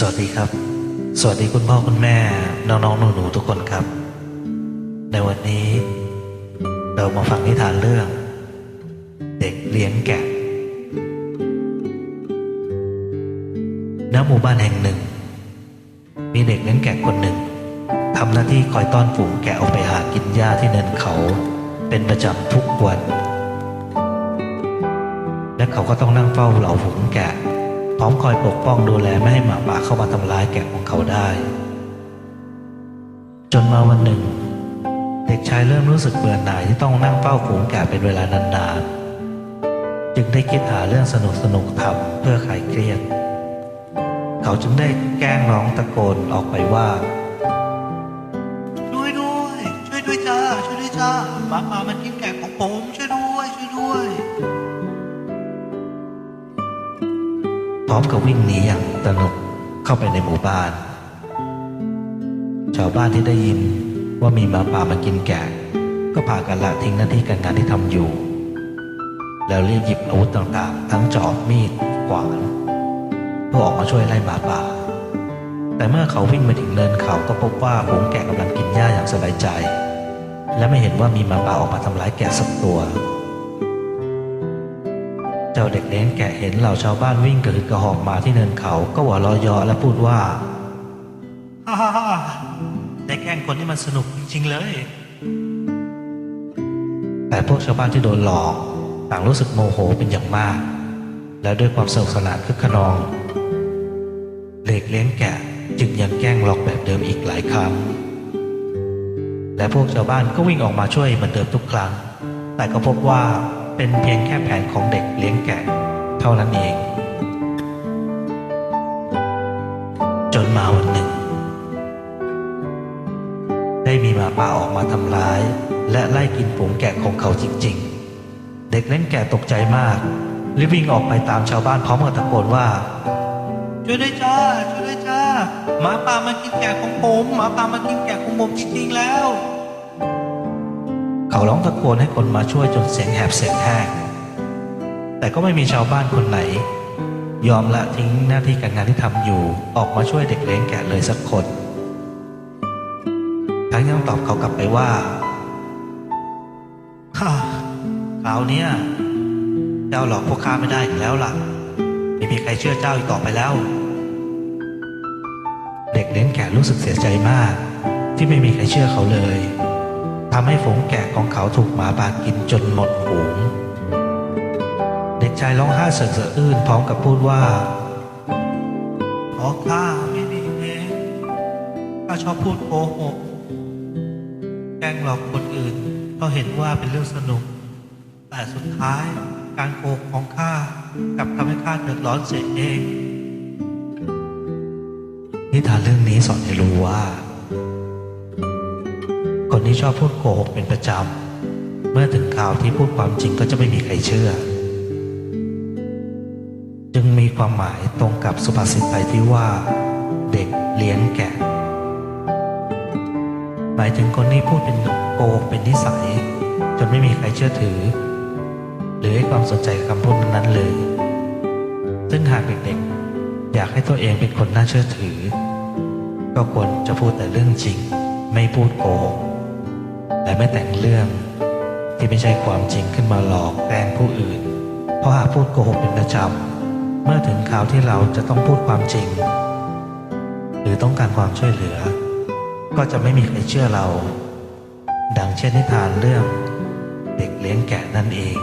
สวัสดีครับ สวัสดีคุณพ่อคุณแม่ น้องๆหนูๆทุกคนครับ ในวันนี้ เรามาฟังนิทานเรื่อง เด็กเลี้ยงแกะณหมู่บ้านแห่งหนึ่ง มีเด็กเลี้ยงแกะคนหนึ่งทำหน้าที่คอยต้อนฝูงแกะออกไปหากินหญ้าที่เนินเขาเป็นประจำทุกวัน และเขาก็ต้องนั่งเฝ้าเหล่าฝูงแกะ พร้อมคอยปกป้องดูแลไม่ให้หมาป่าเข้ามาทำร้ายแกะของเขาได้ จนมาวันหนึ่ง เด็กชายเริ่มรู้สึกเบื่อหน่ายที่ต้องนั่งเฝ้าฝูงแกะเป็นเวลานานๆ จึงได้คิดหาเรื่องสนุกๆทำเพื่อคลายเครียด เขาจึงได้แกล้งร้องตะโกนออกไปว่าช่วยด้วยช่วยด้วยจ้าช่วยด้วยจ้าหมาป่ามันกินแกะของผมช่วยด้วยช่วยด้วย พร้อมกับวิ่งหนีอย่างตระหนกเข้าไปในหมู่บ้าน ชาวบ้านที่ได้ยินว่ามีหมาป่ามากินแกะ ก็พากันละทิ้งหน้าที่การงานที่ทำอยู่ แล้วรีบหยิบอาวุธต่างๆ ทั้งจอบมีดขวานเพื่อออกมาช่วยไล่หมาป่า แต่เมื่อเขาวิ่งมาถึงเนินเขาก็พบว่าฝูงแกะกำลังกินหญ้าอย่างสบายใจ และไม่เห็นว่ามีหมาป่าออกมาทำร้ายแกะสักตัว จ้าเด็กเลี้ยงแกะเห็นเหล่าชาวบ้านวิ่งกระหืดกระหอบมาที่เนินเขาก็หัวเรอยอและพูดว่าฮ่าฮ่าฮ่าได้แกล้งคนที่มันสนุกจริงๆเลย แต่พวกชาวบ้านที่โดนหลอกต่างรู้สึกโมโหเป็นอย่างมาก และด้วยความสนุกสนานคึกขนองเด็กเลี้ยงแกะจึงยังแกล้งหลอกแบบเดิมอีกหลายครั้ง และพวกชาวบ้านก็วิ่งออกมาช่วยเหมือนเดิมทุกครั้ง แต่ก็พบว่า เป็นเพียงแค่แผนของเด็กเลี้ยงแกะ เท่านั้นเอง จนมาวันหนึ่ง ได้มีหมาป่าออกมาทำร้าย และไล่กินฝูงแกะของเขาจริง ๆ เด็กเล่นแกะตกใจมากรีบวิ่งออกไปตามชาวบ้านพร้อมกับตะโกนว่าช่วยด้วยจ้าช่วยด้วยจ้าหมาป่ามันกินแกะของผมหมาป่ามันกินแกะของผมจริงๆแล้ว เขาร้องตะโกนให้คนมาช่วยจนเสียงแหบเสียงแห้งแต่ก็ไม่มีชาวบ้านคนไหน ยอมละทิ้งหน้าที่การงานที่ทำอยู่ออกมาช่วยเด็กเลี้ยงแกะเลยสักคน ทั้งยังตอบเขากลับไปว่าฮ่าคราวนี้เจ้าหลอกพวกข้าไม่ได้อีกแล้วล่ะ ไม่มีใครเชื่อเจ้าอีกต่อไปแล้ว เด็กเลี้ยงแกะรู้สึกเสียใจมาก ที่ไม่มีใครเชื่อเขาเลย ทำให้ฝูงแกะของเขาถูกหมาป่ากินจนหมดฝูง เด็กชายร้องไห้เสอะสะอื้นพร้อมกับพูดว่าขอข้าไม่ดีเองข้าชอบพูดโกหกแกล้งหลอกคนอื่นเพราะเห็นว่าเป็นเรื่องสนุก แต่สุดท้ายการโกหกของข้ากลับทำให้ข้าเดือดร้อนเสียเองนิทานเรื่องนี้สอนให้รู้ว่า คนที่ชอบพูดโกหกเป็นประจำ เมื่อถึงคราวที่พูดความจริงก็จะไม่มีใครเชื่อ จึงมีความหมายตรงกับสุภาษิตไทยที่ว่า เด็กเลี้ยงแกะ หมายถึงคนที่พูดเป็นโกหกเป็นนิสัย จนไม่มีใครเชื่อถือ หรือให้ความสนใจคำพูดนั้นๆเลย ซึ่งหากเด็กๆ อยากให้ตัวเองเป็นคนน่าเชื่อถือ ก็ควรจะพูดแต่เรื่องจริงไม่พูดโกหก แต่ไม่แต่งเรื่องที่ไม่ใช่ความจริงขึ้นมาหลอกแกล้งผู้อื่น เพราะหากพูดโกหกเป็นประจำเมื่อถึงคราวที่เราจะต้องพูดความจริง หรือต้องการความช่วยเหลือ ก็จะไม่มีใครเชื่อเรา ดังเช่นนิทานเรื่อง เด็กเลี้ยงแกะนั่นเอง